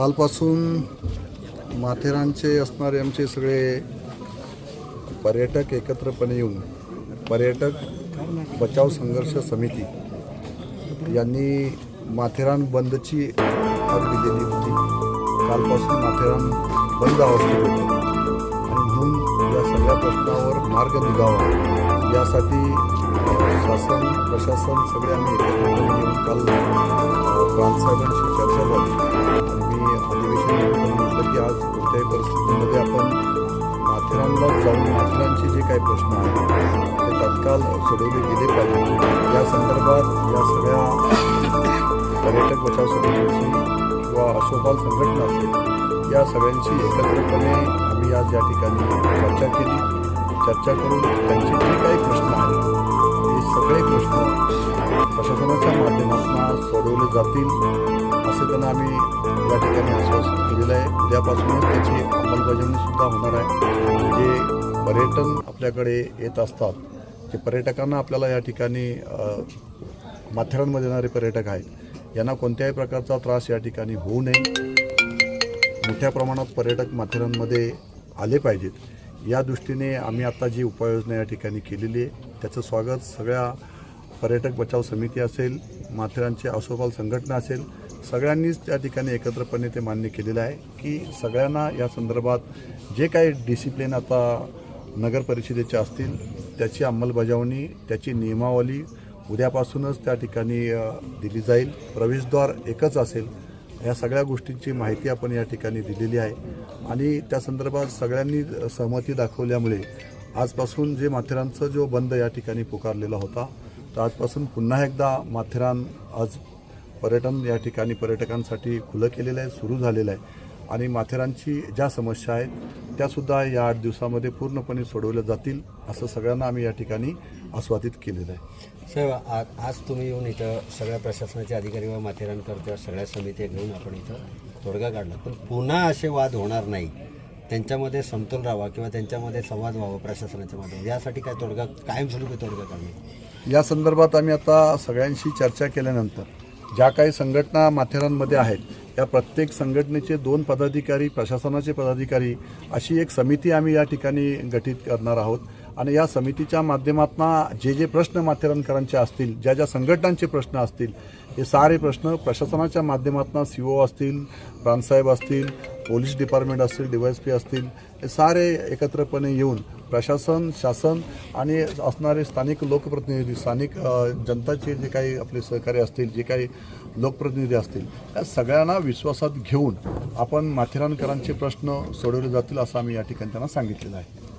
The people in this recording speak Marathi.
कालपासून माथेरानचे असणारे आमचे सगळे पर्यटक एकत्रपणे येऊन पर्यटक बचाव संघर्ष समिती यांनी माथेरान बंदची हात दिलेली होती. कालपासून माथेरान बंद अवस्थेत होती. आणि म्हणून या सगळ्या प्रश्नावर मार्ग निघावा. यासाठी शासन प्रशासन सगळे आम्ही एकत्रितपणे येऊन काल अ, प्रांतसाहेबांशी चर्चा झाली. आणि मी अधिवेशन म्हटलं की आज कोणत्याही परिस्थितीमध्ये आपण माथेरानला जाऊन माथेरानचे जे काही प्रश्न आहेत ते तत्काळ सोडवले गेले पाहिजे. या संदर्भात या सगळ्या पर्यटक बचाव समितीची किंवा अशोकाल संघटना असेल या सगळ्यांची एकत्रपणे आम्ही आज या ठिकाणी चर्चा केली. चर्चा करून त्यांचे जे काही प्रश्न आहेत हे सगळे प्रश्न प्रशासनाच्या माध्यमातून सोडवले जातील असे त्यांना आम्ही या ठिकाणी आश्वासन केलेलं आहे. उद्यापासूनच त्याची अंमलबजावणी सुद्धा होणार आहे. जे पर्यटन आपल्याकडे येत असतात जे पर्यटकांना आपल्याला या ठिकाणी माथेरानमध्ये येणारे पर्यटक आहेत यांना कोणत्याही प्रकारचा त्रास या ठिकाणी होऊ नये. मोठ्या प्रमाणात पर्यटक माथेरानमध्ये आले पाहिजेत. या दृष्टीने आम्ही आता जी उपाययोजना या ठिकाणी केलेली आहे त्याचं स्वागत सगळ्या पर्यटक बचाव समिती असेल माथेरानची आसोपाल संघटना असेल सगळ्यांनीच त्या ठिकाणी एकत्रपणे ते मान्य केलेलं आहे की सगळ्यांना या संदर्भात जे काही डिसिप्लिन आता नगर परिषदेचे असतील त्याची अंमलबजावणी त्याची नियमावली उद्यापासूनच त्या ठिकाणी दिली जाईल. प्रवेशद्वार एकच असेल या सगळ्या गोष्टींची माहिती आपण या ठिकाणी दिलेली आहे. आणि त्या संदर्भात सगळ्यांनी सहमती दाखवल्यामुळे आजपासून जे माथेरानचा जो बंद या ठिकाणी पुकारलेला होता तर आजपासून पुन्हा एकदा माथेरान आज पर्यटन या ठिकाणी पर्यटकांसाठी खुलं केलेलं आहे सुरू झालेलं आहे. आणि माथेरानची ज्या समस्या आहेत त्यासुद्धा या आठ दिवसामध्ये पूर्णपणे सोडवल्या जातील असं सगळ्यांना आम्ही या ठिकाणी आस्वादित केलेलं आहे साहेब आ- आज तुम्ही येऊन इथं सगळ्या प्रशासनाचे अधिकारी व माथेरानकरच्या सगळ्या समित्या घेऊन आपण इथं तोडगा काढला. पण पुन्हा असे वाद होणार नाही. त्यांच्यामध्ये समतोल राहावा किंवा त्यांच्यामध्ये संवाद व्हावा प्रशासनाच्या माध्यमातून. यासाठी काय तोडगा कायमस्वरूपी तोडगा काढणे? या संदर्भात आम्ही आता सगळ्यांशी चर्चा केल्यानंतर ज्या काही संघटना माथेरानमध्ये आहेत या प्रत्येक संघटनेचे दोन पदाधिकारी प्रशासनाचे पदाधिकारी अशी एक समिती आम्ही या ठिकाणी गठीत करणार आहोत. आणि या समितीच्या माध्यमातून जे जे प्रश्न माथेरानकरांचे असतील ज्या ज्या संघटनांचे प्रश्न असतील हे सारे प्रश्न प्रशासनाच्या माध्यमातून सी ओ असतील प्रांतसाहेब असतील पोलीस डिपार्टमेंट असतील डी पी असतील हे सारे एकत्रपणे येऊन प्रशासन शासन आणि असणारे स्थानिक लोकप्रतिनिधी स्थानिक जनताचे जे काही आपले सहकारी असतील जे काही लोकप्रतिनिधी असतील त्या सगळ्यांना विश्वासात घेऊन आपण माथेरानकरांचे प्रश्न सोडवले जातील असं आम्ही या ठिकाणी त्यांना सांगितलेलं आहे.